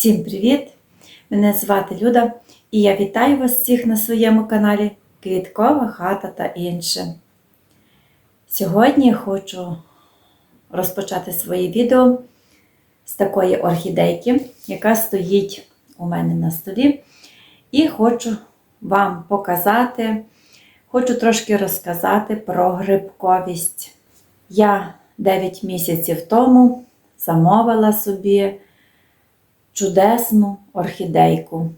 Всім привіт! Мене звати Люда і я вітаю вас всіх на своєму каналі Квіткова хата та інше. Сьогодні я хочу розпочати своє відео з такої орхідейки, яка стоїть у мене на столі. І хочу вам показати, хочу трошки розказати про грибковість. Я 9 місяців тому замовила собі чудесну орхідейку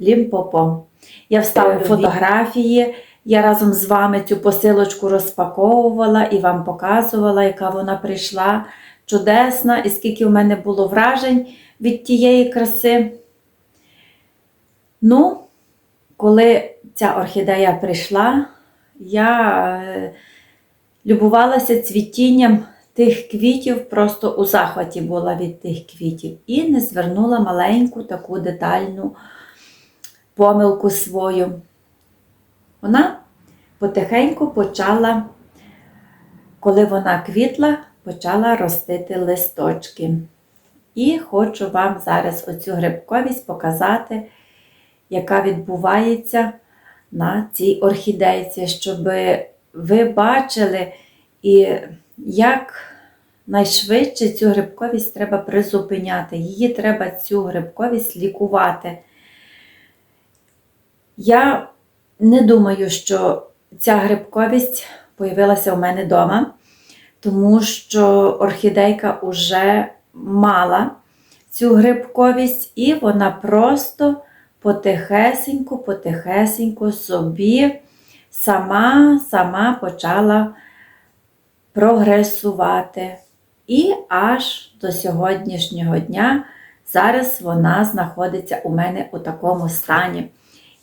Лімпопо. Я вставлю фотографії. Я разом з вами цю посилочку розпаковувала і вам показувала, яка вона прийшла чудесна, і скільки в мене було вражень від тієї краси. Ну, коли ця орхідея прийшла, я е, любувалася цвітінням тих квітів, просто у захваті була від тих квітів. І не звернула маленьку таку детальну помилку свою. Вона потихеньку почала, коли вона квітла, почала ростити листочки. І хочу вам зараз оцю грибковість показати, яка відбувається на цій орхідейці, щоб ви бачили, і як найшвидше цю грибковість треба призупиняти. Її треба цю грибковість лікувати. Я не думаю, що ця грибковість появилася у мене вдома, тому що орхідейка вже мала цю грибковість, і вона просто потихесеньку, потихесеньку собі сама, сама почала прогресувати. І аж до сьогоднішнього дня зараз вона знаходиться у мене у такому стані.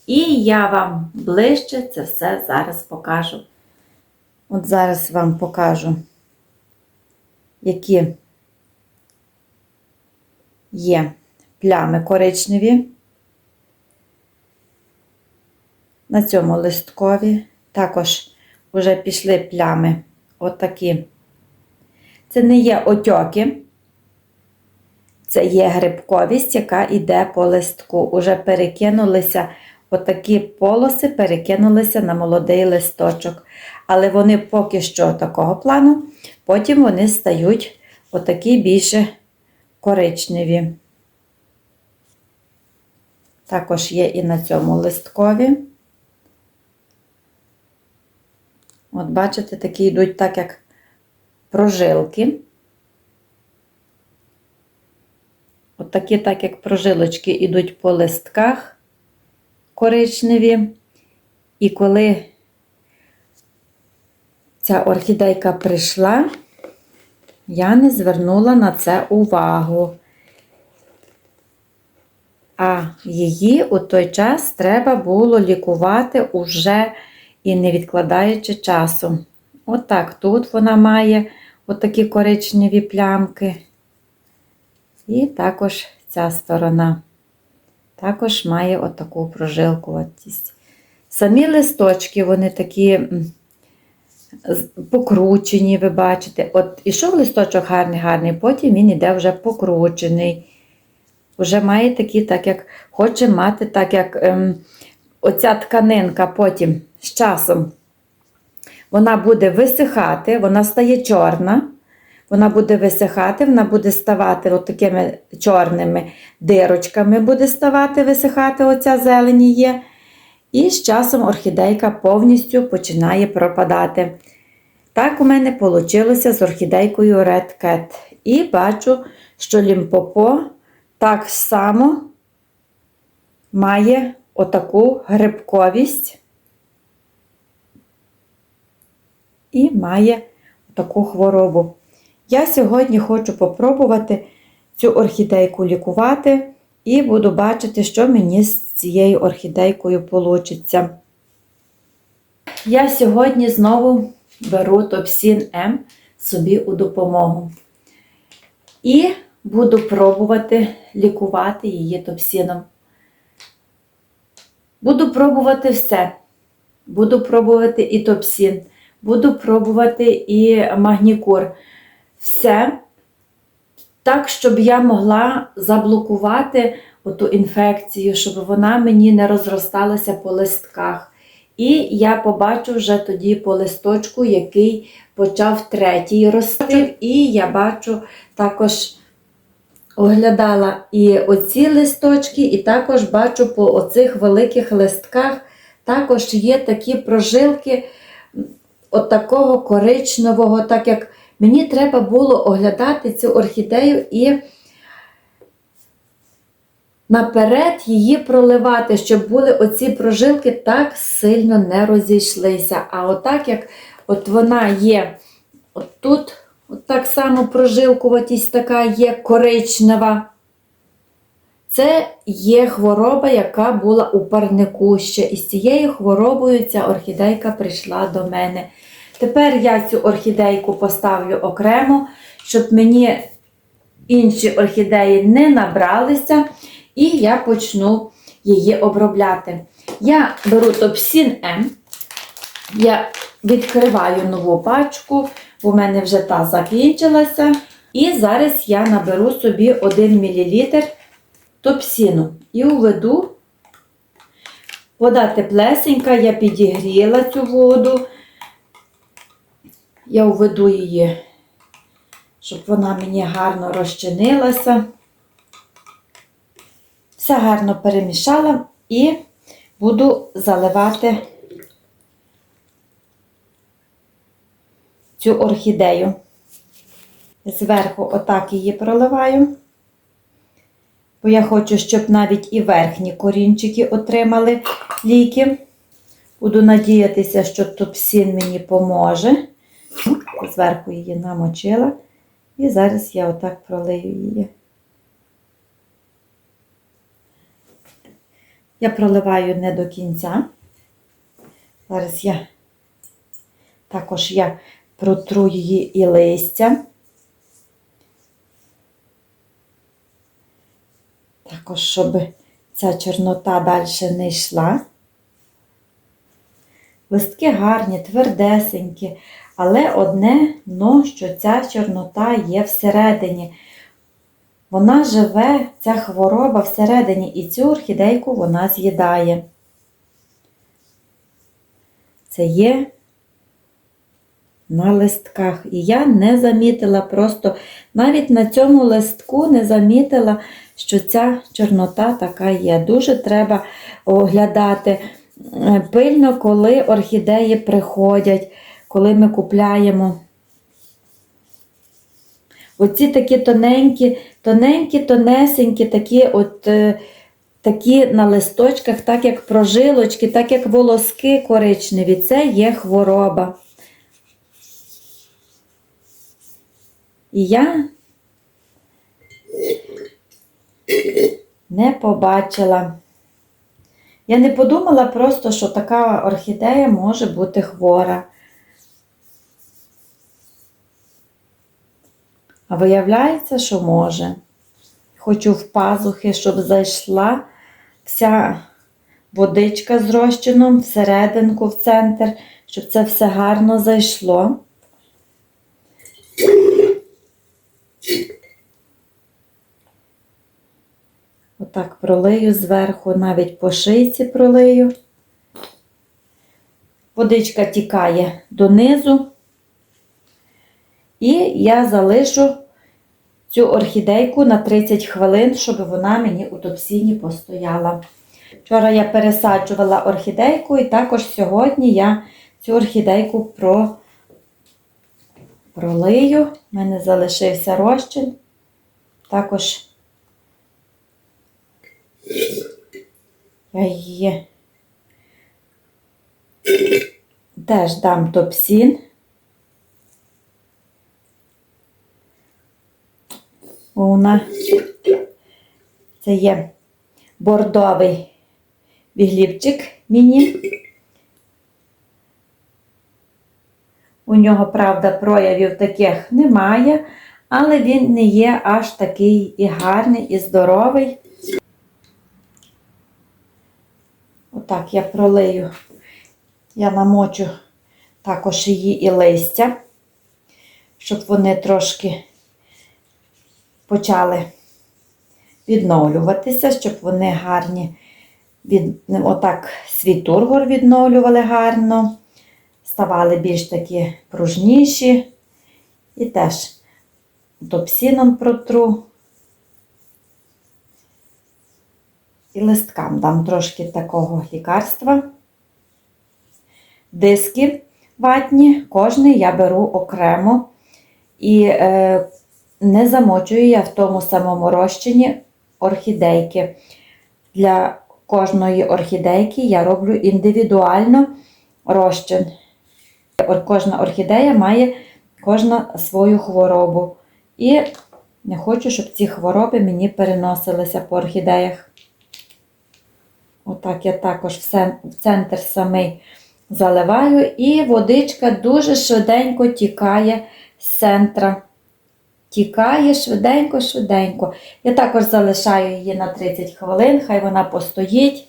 І я вам ближче це все зараз покажу. От зараз вам покажу, які є плями коричневі. На цьому листкові також вже пішли плями отакі. Це не є отьоки, це є грибковість, яка йде по листку. Уже перекинулися отакі полоси, перекинулися на молодий листочок. Але вони поки що такого плану, потім вони стають отакі більше коричневі. Також є і на цьому листкові. От бачите, такі йдуть так, як прожилки. От такі, так, як прожилочки йдуть по листках коричневі. І коли ця орхідейка прийшла, я не звернула на це увагу. А її у той час треба було лікувати уже і не відкладаючи часу. Отак тут вона має отакі коричневі плямки. І також ця сторона також має отаку прожилкуватість. Самі листочки, вони такі покручені, ви бачите. От ішов листочок гарний, гарний, потім він іде вже покручений. Вже має такі, так як хоче мати, так як ем, оця тканинка потім з часом вона буде висихати, вона стає чорна, вона буде висихати, вона буде ставати от такими чорними дирочками, буде ставати, висихати, оця зелені є. І з часом орхідейка повністю починає пропадати. Так у мене вийшло з орхідейкою Red Cat. І бачу, що лімпопо так само має отаку грибковість і має таку хворобу. Я сьогодні хочу попробувати цю орхідейку лікувати і буду бачити, що мені з цією орхідейкою вийде. Я сьогодні знову беру Топсін М собі у допомогу. І буду пробувати лікувати її топсіном. Буду пробувати все. Буду пробувати і топсін, буду пробувати і магнікур. Все так, щоб я могла заблокувати оту інфекцію, щоб вона мені не розросталася по листках. І я побачу вже тоді по листочку, який почав третій рости. І я бачу також оглядала і оці листочки, і також бачу по оцих великих листках також є такі прожилки от такого коричневого, так як мені треба було оглядати цю орхідею і наперед її проливати, щоб були оці прожилки так сильно не розійшлися. А отак, як от вона є от тут, так само прожилкуватість така є коричнева. Це є хвороба, яка була у парнику ще. І з цією хворобою ця орхідейка прийшла до мене. Тепер я цю орхідейку поставлю окремо, щоб мені інші орхідеї не набралися, і я почну її обробляти. Я беру топсін М, я відкриваю нову пачку, в мене вже та закінчилася. І зараз я наберу собі 1 мл топсіну і уведу. Вода теплесенька, я підігріла цю воду. Я уведу її, щоб вона мені гарно розчинилася. Все гарно перемішала і буду заливати цю орхідею. Зверху отак її проливаю, бо я хочу, щоб навіть і верхні корінчики отримали ліки. Буду надіятися, що топсін мені поможе. Зверху її намочила. І зараз я отак пролию її. Я проливаю не до кінця. Зараз я також я протру її і листя. Також, щоб ця чорнота далі не йшла. Листки гарні, твердесенькі, але одне, но що ця чорнота є всередині. Вона живе, ця хвороба всередині, і цю орхідейку вона з'їдає. Це є на листках. І я не замітила просто, навіть на цьому листку не замітила, що ця чорнота така є. Дуже треба оглядати е, пильно, коли орхідеї приходять, коли ми купляємо. Оці такі тоненькі, тоненькі, тонесенькі, такі от е, такі на листочках, так як прожилочки, так як волоски коричневі. Це є хвороба. І я не побачила. Я не подумала просто, що така орхідея може бути хвора. А виявляється, що може. Хочу в пазухи, щоб зайшла вся водичка з розчином всерединку, в центр, щоб це все гарно зайшло. Отак пролию зверху, навіть по шийці пролию. Водичка тікає донизу. І я залишу цю орхідейку на 30 хвилин, щоб вона мені у топсіні постояла. Вчора я пересаджувала орхідейку, і також сьогодні я цю орхідейку про... пролию. У мене залишився розчин. Також я її теж дам топсін. Вона це є бордовий біглівчик міні. У нього, правда, проявів таких немає, але він не є аж такий і гарний, і здоровий. Отак я пролию, я намочу також її і листя, щоб вони трошки почали відновлюватися, щоб вони гарні від, отак свій тургор відновлювали гарно, ставали більш такі пружніші. І теж топсіном протру. І листкам дам трошки такого лікарства. Диски ватні, кожний я беру окремо і е, не замочую я в тому самому розчині орхідейки. Для кожної орхідейки я роблю індивідуально розчин. Кожна орхідея має кожна свою хворобу. І не хочу, щоб ці хвороби мені переносилися по орхідеях. Отак я також в центр самий заливаю, і водичка дуже швиденько тікає з центра. Тікає швиденько-швиденько. Я також залишаю її на 30 хвилин, хай вона постоїть.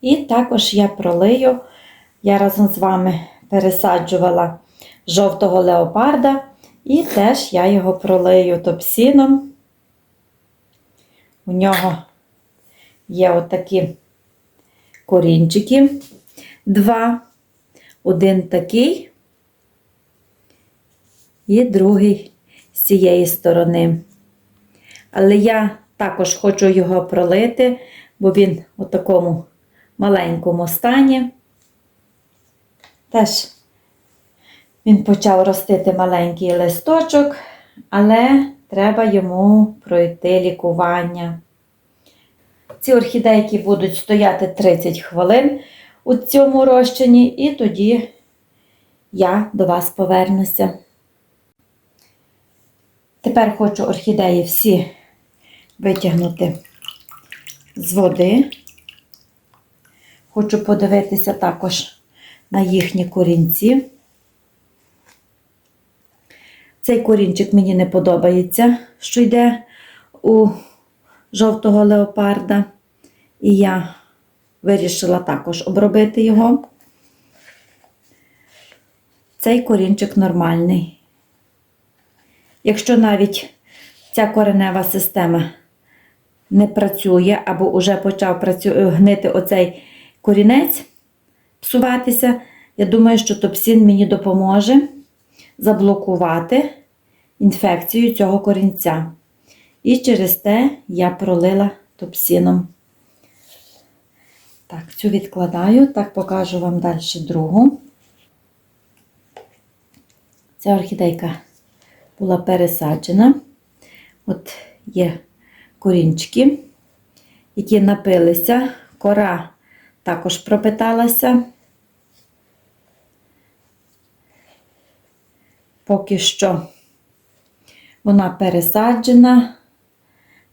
І також я пролию. Я разом з вами пересаджувала жовтого леопарда, і теж я його пролию топсіном. У нього є отакі корінчики. Два. Один такий і другий з цієї сторони. Але я також хочу його пролити, бо він у такому маленькому стані. Теж він почав ростити маленький листочок, але треба йому пройти лікування. Ці орхідейки будуть стояти 30 хвилин у цьому розчині, і тоді я до вас повернуся. Тепер хочу орхідеї всі витягнути з води. Хочу подивитися також на їхні корінці. Цей корінчик мені не подобається, що йде у жовтого леопарда. І я вирішила також обробити його. Цей корінчик нормальний. Якщо навіть ця коренева система не працює або вже почав гнити оцей корінець, псуватися, я думаю, що топсін мені допоможе заблокувати інфекцію цього корінця. І через те я пролила топсіном. Так, цю відкладаю, так покажу вам далі другу. Ця орхідейка була пересаджена. От є корінчики, які напилися, кора також пропиталася. Поки що вона пересаджена,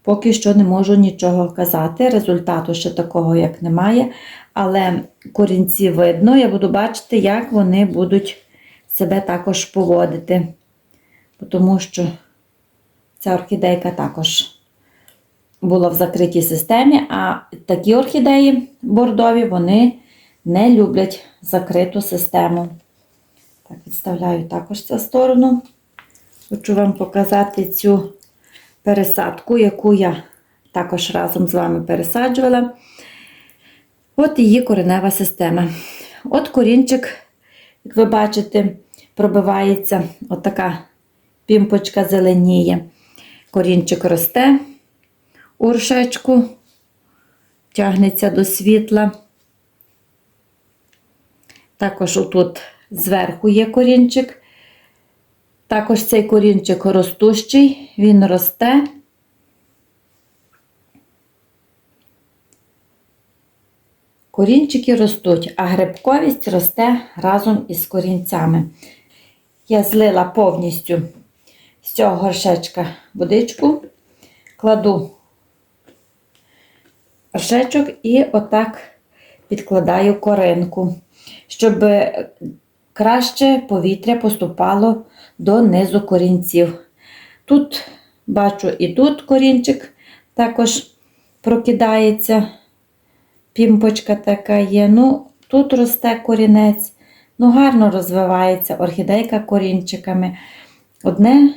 поки що не можу нічого казати. Результату ще такого, як немає. Але корінці видно, я буду бачити, як вони будуть себе також поводити. Тому що ця орхідейка також була в закритій системі, а такі орхідеї бордові, вони не люблять закриту систему. Так, відставляю також цю сторону. Хочу вам показати цю пересадку, яку я також разом з вами пересаджувала. От її коренева система. От корінчик, як ви бачите, пробивається отака пімпочка зеленіє. Корінчик росте у ршечку, тягнеться до світла. Також отут зверху є корінчик. Також цей корінчик ростущий, він росте. Корінчики ростуть, а грибковість росте разом із корінцями. Я злила повністю з цього горшечка водичку, кладу горшечок і отак підкладаю коринку, щоб краще повітря поступало до низу корінців. Тут бачу і тут корінчик також прокидається, пімпочка така є. Ну, тут росте корінець, ну гарно розвивається орхідейка корінчиками. Одне,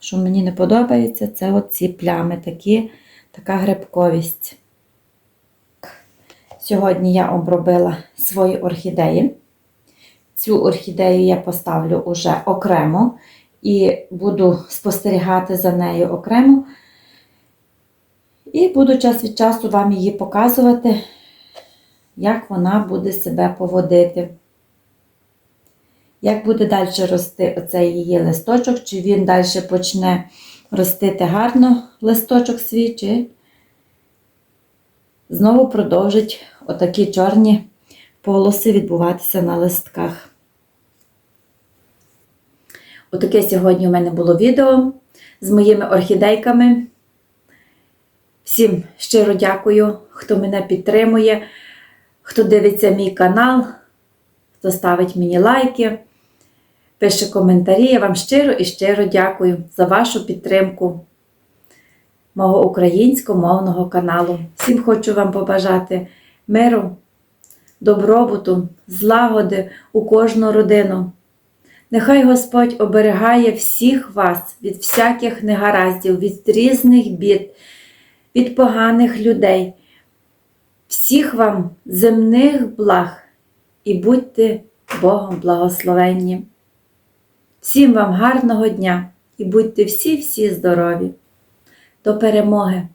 що мені не подобається, це оці плями, такі, така грибковість. Сьогодні я обробила свої орхідеї. Цю орхідею я поставлю уже окремо і буду спостерігати за нею окремо. І буду час від часу вам її показувати, як вона буде себе поводити. Як буде далі рости оцей її листочок, чи він далі почне ростити гарно листочок свій, чи знову продовжить отакі чорні полоси відбуватися на листках. Отаке сьогодні у мене було відео з моїми орхідейками. Всім щиро дякую, хто мене підтримує, хто дивиться мій канал, хто ставить мені лайки, пише коментарі. Я вам щиро і щиро дякую за вашу підтримку мого українськомовного каналу. Всім хочу вам побажати миру, добробуту, злагоди у кожну родину. Нехай Господь оберігає всіх вас від всяких негараздів, від різних бід, від поганих людей, всіх вам земних благ і будьте Богом благословенні. Всім вам гарного дня і будьте всі-всі здорові. До перемоги!